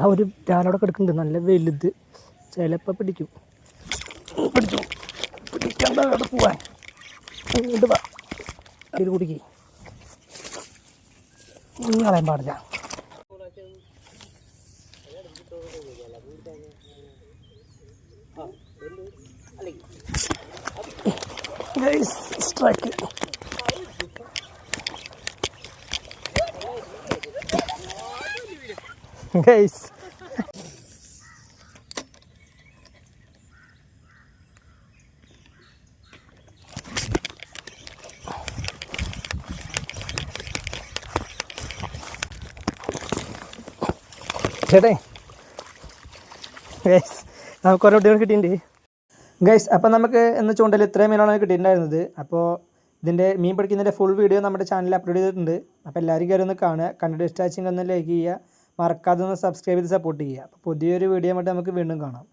ആ ഒരു ഞാനവിടെ കിടക്കുന്നുണ്ട് നല്ല വലുത്. ചിലപ്പോൾ പിടിക്കും. പിടിച്ചു. പിടിക്കണ്ട അവിടെ പോവാൻ. ഇങ്ങോട്ട് അതിൽ കുടിക്കി. ഒന്നും പാടില്ല. Strike guys ചേട്ടേ. ഗൈസ് നമുക്ക് ഓരോ കുട്ടികൾ കിട്ടിയിട്ടുണ്ട്. ഗൈസ് അപ്പോൾ നമുക്ക് ഇന്ന് ചൂണ്ടൽ ഇത്രയും മീനാണ് കിട്ടിയിട്ടുണ്ടായിരുന്നത്. അപ്പോൾ ഇതിന്റെ മീൻ പിടിക്കുന്നതിന്റെ ഫുൾ വീഡിയോ നമ്മുടെ ചാനലിൽ അപ്ലോഡ് ചെയ്തിട്ടുണ്ട്. അപ്പോൾ എല്ലാവരും കയറി ഒന്ന് കാണുക. കണ്ടിട്ട് ഇഷ്ടമാച്ചെങ്കിൽ ഒന്ന് ലൈക്ക് ചെയ്യുക. മറക്കാതെ ഒന്ന് സബ്സ്ക്രൈബ് ചെയ്ത് സപ്പോർട്ട് ചെയ്യുക. പുതിയൊരു വീഡിയോ ആയിട്ട് നമുക്ക് വീണ്ടും കാണാം.